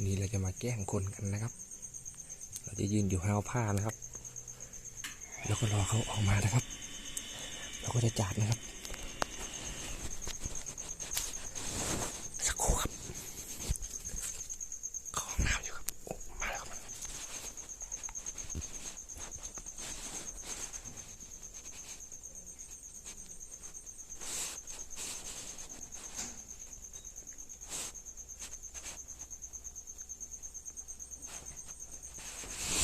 นี่เราจะมาแกล้งคนกันนะครับ เราจะยืนอยู่ห้าวผ้านะครับ แล้วก็รอเขาออกมานะครับ เราก็จะจัดนะครับ